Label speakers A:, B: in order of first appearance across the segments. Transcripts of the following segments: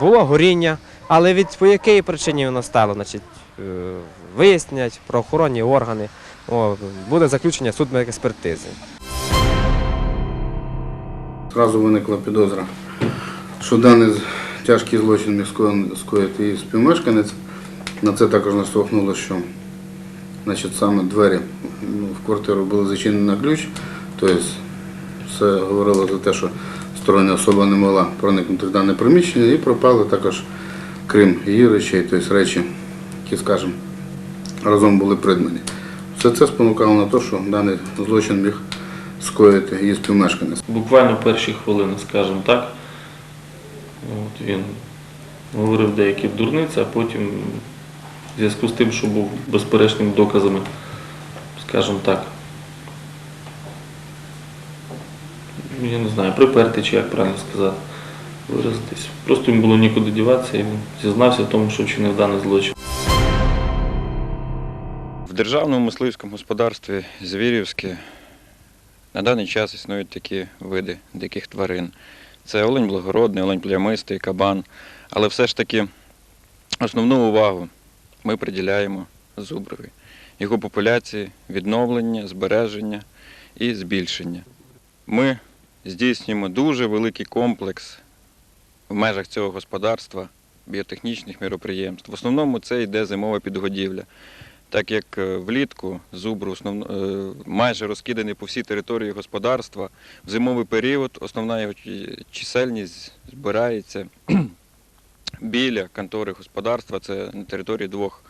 A: було горіння, але від по якій причині воно стало, е, вияснять правоохоронні органи. Буде заключення судмедекспертизи.
B: Зразу виникла підозра, що даний тяжкий злочин міг скоїти і співмешканець. На це також наштовхнуло, що саме двері ну, в квартиру були зачинені на ключ. Тобто все говорило за те, що стороння особа не могла проникнути в дане приміщення і пропали також, крім її речей, тобто речі, які, скажімо, разом були придбані. Все це спонукало на те, що даний злочин міг скоїти її співмешканець.
C: Буквально перші хвилини, скажімо так. От він говорив деякі дурниці, а потім в зв'язку з тим, що був безперечними доказами, скажімо так. Я не знаю, припертий чи як правильно сказати, виразитись. Просто йому було нікуди діватися, і він зізнався в тому, що вчинив даний злочин.
D: В державному мисливському господарстві Звірівське на даний час існують такі види диких тварин. Це олень благородний, олень плямистий, кабан. Але все ж таки основну увагу ми приділяємо зуброві, його популяції, відновлення, збереження і збільшення. Ми здійснюємо дуже великий комплекс в межах цього господарства біотехнічних міроприємств. В основному це йде зимова підгодівля так як е, влітку зубр основно, е, майже розкиданий по всій території господарства, в зимовий період основна його чисельність збирається біля контори господарства, це на території двох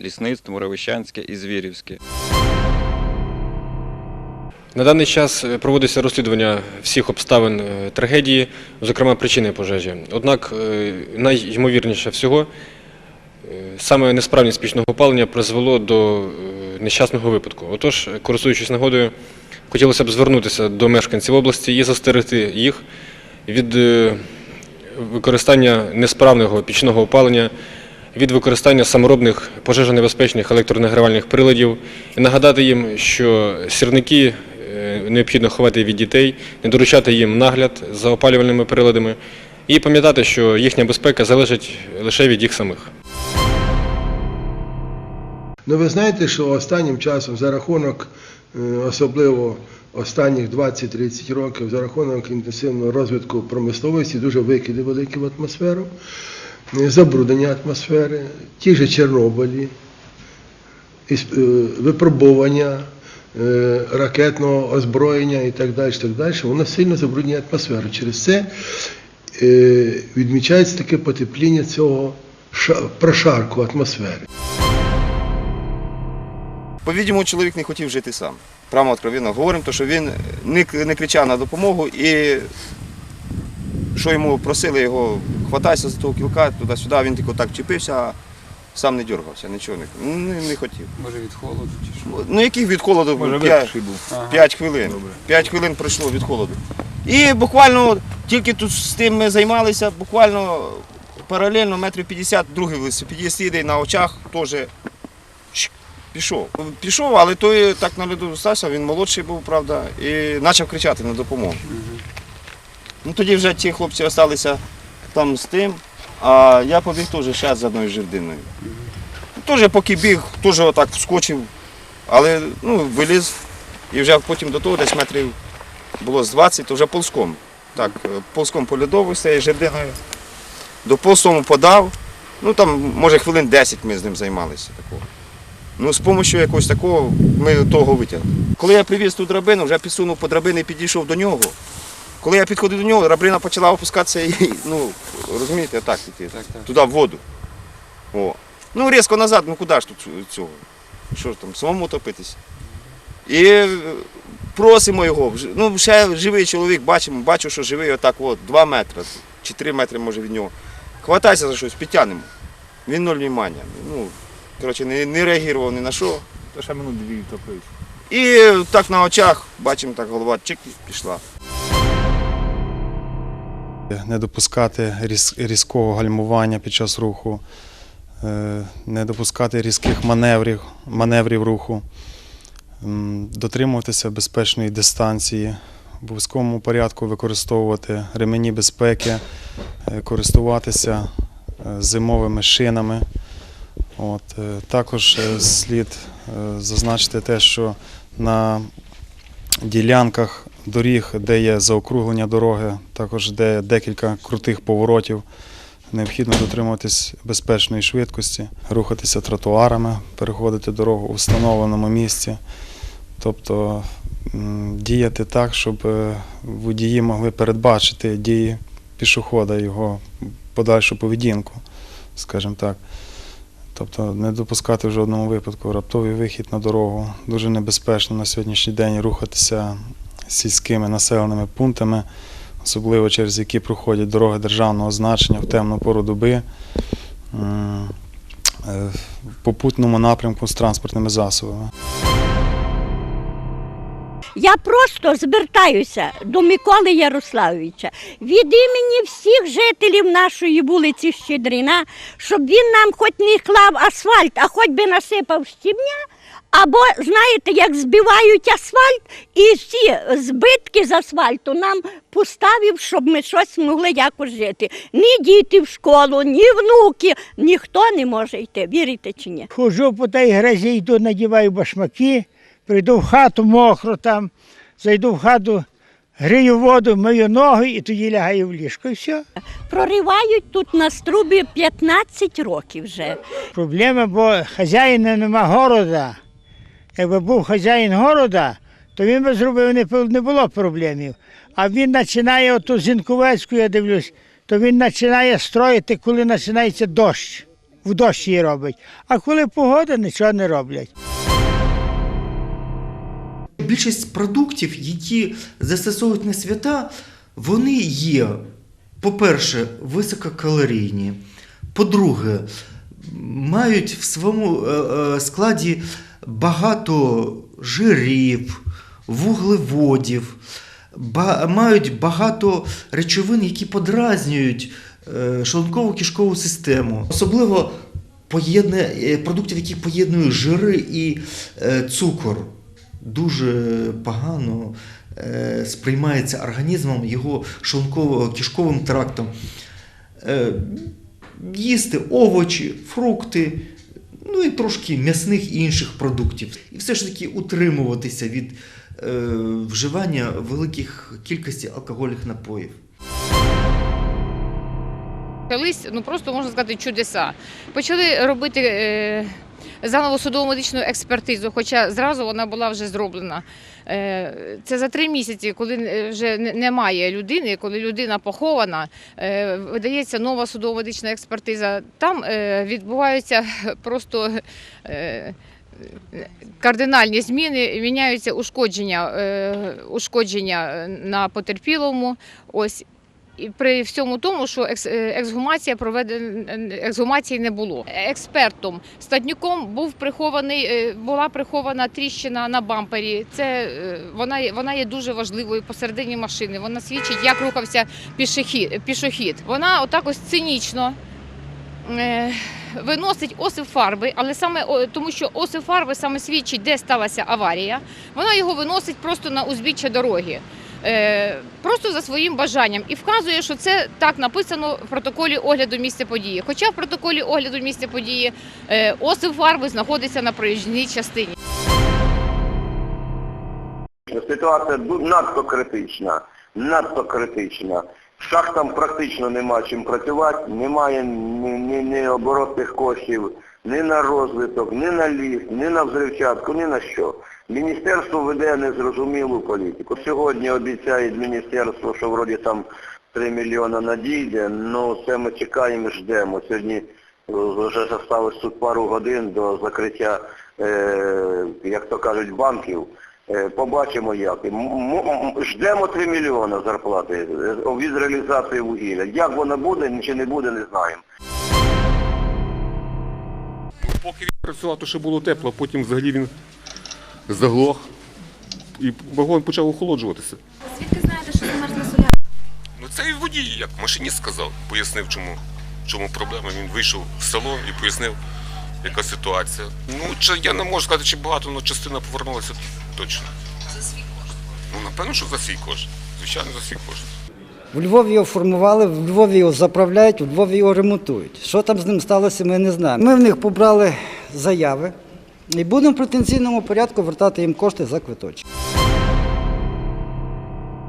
D: лісництв Муравищанське і Звірівське.
E: На даний час е, проводиться розслідування всіх обставин е, трагедії, зокрема причини пожежі. Однак е, найймовірніше всього, саме несправність пічного опалення призвело до нещасного випадку. Отож, користуючись нагодою, хотілося б звернутися до мешканців області і застерегти їх від використання несправного пічного опалення, від використання саморобних пожежонебезпечних електронагрівальних приладів і нагадати їм, що сірники необхідно ховати від дітей, не доручати їм нагляд за опалювальними приладами і пам'ятати, що їхня безпека залежить лише від їх самих.
F: Ну ви знаєте, що останнім часом за рахунок, е, особливо останніх 20-30 років, за рахунок інтенсивного розвитку промисловості, дуже викиди великі в атмосферу, е, забруднення атмосфери, ті ж Чорнобилі, е, випробування е, ракетного озброєння і так далі, так далі, воно сильно забруднює атмосферу. Через це е, відмічається таке потепління цього прошарку атмосфери.
G: По-відому, чоловік не хотів жити сам. Прямо откровенно говоримо, то, що він не, кричав на допомогу і що йому просили його хватайся за того кілка, туди-сюди, він тільки так вчепився, а сам не дергався, нічого не, не, не хотів.
H: Може від холоду чи що?
G: Ну яких від холоду?
H: Може
G: П'ять-
H: випивший був. Ага.
G: П'ять хвилин.
H: Добре.
G: П'ять хвилин пройшло від холоду. І буквально тільки тут з тим ми займалися, буквально паралельно метрів 50 другий велосипедіст їде на очах теж пішов. Пішов, але той так на льоду залишився, він молодший був, правда, і почав кричати на допомогу. Ну тоді вже ті хлопці залишилися там з тим, а я побіг теж ще з одною жердиною. Теж поки біг, теж отак вскочив, але ну, виліз. І вже потім до того десь метрів було з 20, то вже ползком. Так, е, ползком по льодову з цією жердиною. До ползкому подав. Ну там, може, хвилин 10 ми з ним займалися такого. Ну, з допомогою якогось такого ми того витягли. Коли я привіз ту драбину, вже підсунув по драбини і підійшов до нього. Коли я підходив до нього, драбина почала опускатися і, ну, розумієте, так іти,
H: Так, так.
G: туди в воду. О. Ну, різко назад, ну куди ж тут цього? Що ж там, самому топитись? І е, просимо його. Ну, ще живий чоловік, бачимо, бачу, що живий отак от, 2 метри чи 3 метри може від нього. Хватайся за щось, підтягнемо. Він ноль внимання. Ну, коротше, не, не реагував ні на що.
H: То ще минут дві топився.
G: І так на очах, бачимо, так голова чик пішла.
I: Не допускати різ- різкого гальмування під час руху, е, не допускати різких маневрів, маневрів руху, дотримуватися безпечної дистанції в обов'язковому порядку використовувати ремені безпеки, е, користуватися е, зимовими шинами. От, також слід зазначити те, що на ділянках доріг, де є заокруглення дороги, також де декілька крутих поворотів, необхідно дотримуватись безпечної швидкості, рухатися тротуарами, переходити дорогу у встановленому місці. Тобто діяти так, щоб е, водії могли передбачити дії пішохода, його подальшу поведінку, скажімо так. Тобто не допускати в жодному випадку раптовий вихід на дорогу. Дуже небезпечно на сьогоднішній день рухатися сільськими населеними пунктами, особливо через які проходять дороги державного значення в темну пору доби. е, В попутному напрямку з транспортними засобами.
J: Я просто звертаюся до Миколи Ярославовича від імені всіх жителів нашої вулиці Щедрина, щоб він нам хоч не клав асфальт, а хоч би насипав щебня. Або знаєте, як збивають асфальт, і всі збитки з асфальту нам поставив, щоб ми щось могли якось жити. Ні діти в школу, ні внуки, ніхто не може йти, вірите чи ні?
K: Хожу по тій грязі, йду, надіваю башмаки, прийду в хату мокро там, зайду в хату, грію воду, мию ноги і тоді лягаю в ліжко. І все.
J: Проривають тут на струбі 15 років вже.
K: Проблема, бо хазяїна нема города. Якби був хазяїн города, то він би зробив, не, було проблемів. А він починає оту Зінковецьку, я дивлюсь, то він починає строїти, коли починається дощ. В дощ її робить. А коли погода, нічого не роблять.
L: Більшість продуктів, які застосовують на свята, вони є, по-перше, висококалорійні. По-друге, мають в своєму е, е, складі багато жирів, вуглеводів, ба- мають багато речовин, які подразнюють е, шлунково-кишкову систему. Особливо поєднує, е, продуктів, які поєднують жири і е, цукор дуже погано е, сприймається організмом, його шлунково-кишковим трактом. Е, їсти овочі, фрукти, ну і трошки м'ясних і інших продуктів. І все ж таки утримуватися від е, вживання великих кількості алкогольних напоїв.
M: Колись, ну просто можна сказати, чудеса. Почали робити е, заново судово медичну експертизу, хоча зразу вона була вже зроблена. Е, це за три місяці, коли вже немає людини, коли людина похована, е, видається нова судово медична експертиза. Там е, відбуваються просто. Кардинальні зміни міняються ушкодження, ушкодження на потерпілому. Ось і при всьому тому, що е, ексгумація проведена ексгумації не було. Експертом статнюком був прихований, е, була прихована тріщина на бампері. Це е, вона вона є дуже важливою посередині машини. Вона свідчить, як рухався пішохід. пішохід. Вона отак ось цинічно. Виносить осип фарби, але саме тому, що осип фарби саме свідчить, де сталася аварія. Вона його виносить просто на узбіччя дороги просто за своїм бажанням і вказує, що це так написано в протоколі огляду місця події. Хоча в протоколі огляду місця події е, осип фарби знаходиться на проїжджій частині.
N: Ситуація надто критична, надто критична. Шахтам практично нема чим працювати, немає ні, ні, ні оборотних коштів, ні на розвиток, ні на ліс, ні на взривчатку, ні на що. Міністерство веде незрозумілу політику. Сьогодні обіцяють міністерство, що вроді там 3 мільйони надійде, ну це ми чекаємо ждемо. Сьогодні е, вже залишилось тут пару годин до закриття, е, як то кажуть, банків. Е, Побачимо як. Ждемо 3 мільйони зарплати е, від реалізації вугілля. Як воно буде, чи не буде, не знаємо.
O: Поки він працював, то ще було тепло, потім взагалі він заглох і вагон почав охолоджуватися.
M: Звідки знаєте, що замерзла соля?
O: Ну це і водій, як машиніст сказав, пояснив, чому, чому проблема. Він вийшов в село і пояснив, яка ситуація. Ну, чи, я не можу сказати, чи багато, але частина повернулася точно. За свій кошт? Ну, напевно, що за свій кошт. Звичайно, за свій кошт.
P: В Львові його формували, в Львові його заправляють, в Львові його ремонтують. Що там з ним сталося, ми не знаємо. Ми в них побрали заяви і будемо в претенційному порядку вертати їм кошти за квиточки.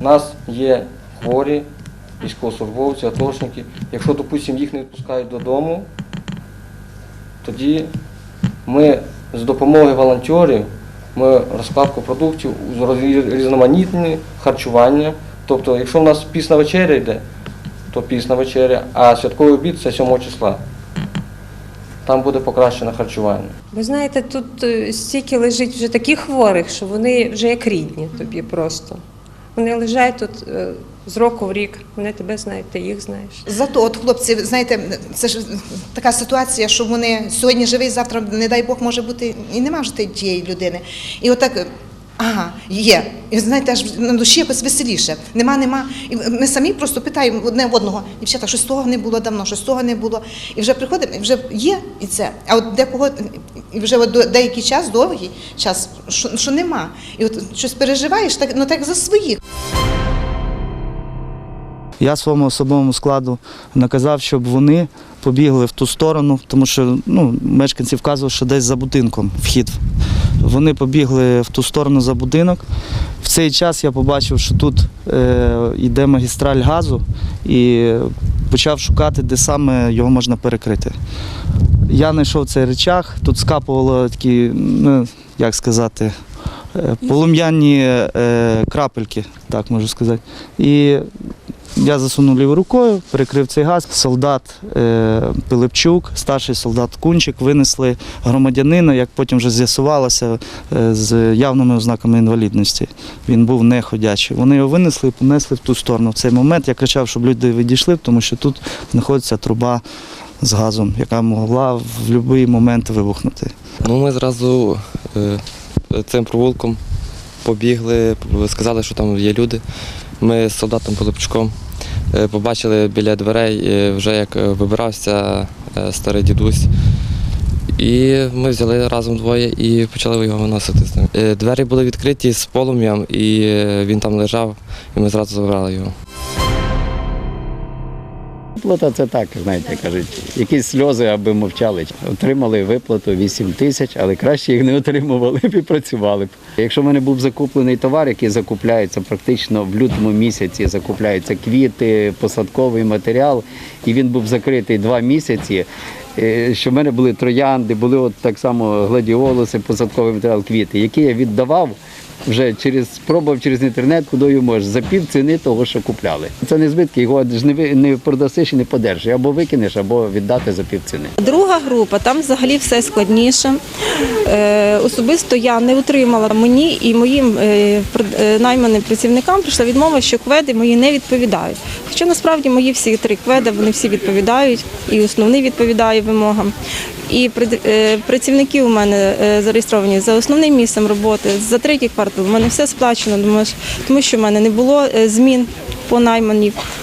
Q: У нас є хворі, військовослужбовці, атошники. Якщо, допустимо, їх не відпускають додому, тоді ми з допомогою волонтерів ми розкладку продуктів, різноманітні харчування. Тобто, якщо в нас пісна вечеря йде, то пісна вечеря, а святковий обід це 7 числа. Там буде покращене харчування.
R: Ви знаєте, тут е, стільки лежить вже таких хворих, що вони вже як рідні тобі просто. Вони лежать тут е, з року в рік, вони тебе знають, ти їх знаєш.
S: Зато от хлопці, знаєте, це ж така ситуація, що вони сьогодні живий, завтра, не дай Бог, може бути і нема вже тієї людини. І отак. Ага, є. І знаєте, аж на душі якось веселіше. Нема, нема. І ми самі просто питаємо одне в одного, дівчата, що з того не було давно, що з того не було. І вже приходимо, і вже є і це. А от декого, і вже от деякий час, довгий час, що, що нема. І от щось переживаєш, так, ну так за своїх.
P: Я своєму особовому складу наказав, щоб вони побігли в ту сторону, тому що ну, мешканці вказували, що десь за будинком вхід. Вони побігли в ту сторону за будинок. В цей час я побачив, що тут е, йде магістраль газу і почав шукати, де саме його можна перекрити. Я знайшов цей речах, тут скапувало такі, ну, як сказати, е, полум'яні е, крапельки, так можу сказати. І я засунув лівою рукою, перекрив цей газ. Солдат е, Пилипчук, старший солдат Кунчик винесли громадянина, як потім вже з'ясувалося, е, з явними ознаками інвалідності. Він був неходячий. Вони його винесли і понесли в ту сторону. В цей момент я кричав, щоб люди відійшли, тому що тут знаходиться труба з газом, яка могла в будь-який момент вибухнути.
Q: Ну, ми зразу е, цим провулком побігли, сказали, що там є люди. Ми з солдатом Полипчуком е, побачили біля дверей, е, вже як е, вибирався старий дідусь. І ми взяли разом двоє і почали його виносити з ним. Двері були відкриті з полум'ям, і він там лежав, і ми зразу забрали його.
T: Виплата це так, знаєте, кажуть, якісь сльози, аби мовчали. Отримали виплату 8 тисяч, але краще їх не отримували б і працювали б. Якщо в мене був закуплений товар, який закупляється практично в лютому місяці, закупляються квіти, посадковий матеріал, і він був закритий два місяці. Е, Що в мене були троянди, були от так само гладіолуси, посадковий матеріал, квіти, які я віддавав вже через спробував через інтернет, куди можеш, за пів ціни того, що купляли. Це не збитки, його ж не, не продасиш і не подержиш. Або викинеш, або віддати за пів ціни.
U: Друга група, там взагалі все складніше. Е, особисто я не отримала мені і моїм е, е, найманим працівникам прийшла відмова, що кведи мої не відповідають. Хоча насправді мої всі три кведи вони всі відповідають, і основний відповідає вимогам. І е, працівники у мене е, зареєстровані за основним місцем роботи, за третій квартал. У мене все сплачено, тому що- в мене не було е, змін по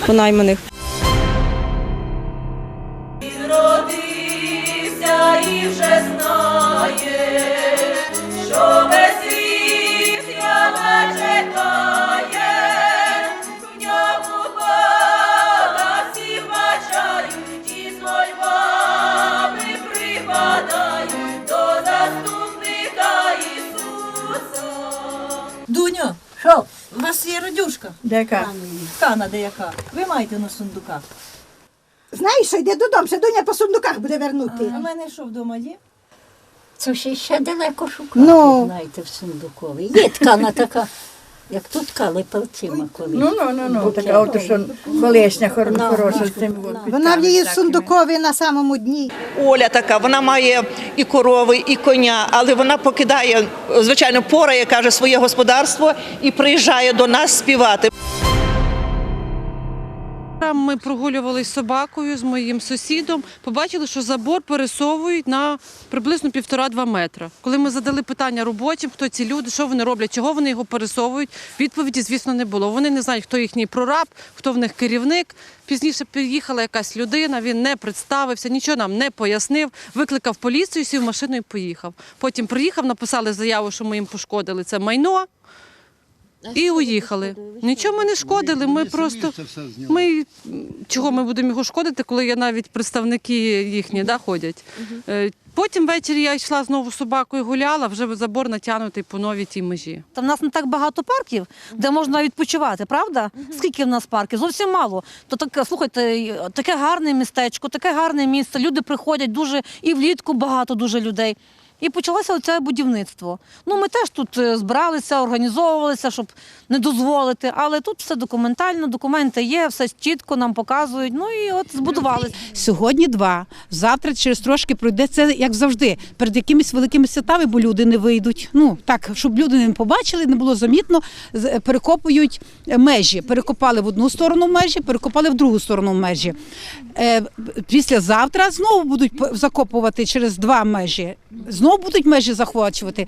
U: по найманих.
V: Вас Де? Яка? Канада яка? Ви маєте на сундуках?
W: Знаєш, що йде додому, ще доня по сундуках буде вернути.
V: А в мене що вдома є?
J: Це ще ще далеко шукати,
W: Ну.
J: знаєте, в сундукові. Є ткана така, як тут ткали палцима колись.
V: Ну, ну, ну, ну, така от, що колишня хор- хороша з цим.
W: Вона в її сундукові на самому дні.
X: Оля така, вона має і корови, і коня, але вона покидає, звичайно, порає, каже, своє господарство і приїжджає до нас співати.
Y: Ми прогулювалися собакою з моїм сусідом. Побачили, що забор пересовують на приблизно півтора-два метра. Коли ми задали питання робочим, хто ці люди, що вони роблять, чого вони його пересовують, відповіді, звісно, не було. Вони не знають, хто їхній прораб, хто в них керівник. Пізніше приїхала якась людина, він не представився, нічого нам не пояснив, викликав поліцію, сів в машину і поїхав. Потім приїхав, написали заяву, що ми їм пошкодили це майно. І уїхали. Нічого ми не шкодили. Ми просто ми чого ми будемо його шкодити, коли є навіть представники їхні да, ходять. Е, Потім ввечері я йшла знову з собакою гуляла, вже забор натягнутий по новій тій межі.
V: Та в нас не так багато парків, де можна відпочивати, правда? Скільки в нас парків? Зовсім мало. То таке, слухайте, таке гарне містечко, таке гарне місце. Люди приходять дуже і влітку багато дуже людей. І почалося оце будівництво. Ну, ми теж тут е, збиралися, організовувалися, щоб не дозволити. Але тут все документально, документи є, все чітко нам показують. Ну і от збудували.
Z: Сьогодні два. Завтра через трошки пройде це, як завжди, перед якимись великими святами, бо люди не вийдуть. Ну так, щоб люди не побачили, не було замітно. Перекопують е, межі. Перекопали в одну сторону межі, перекопали в другу сторону межі. Е, Післязавтра знову будуть закопувати через два межі. Знову будуть межі захвачувати.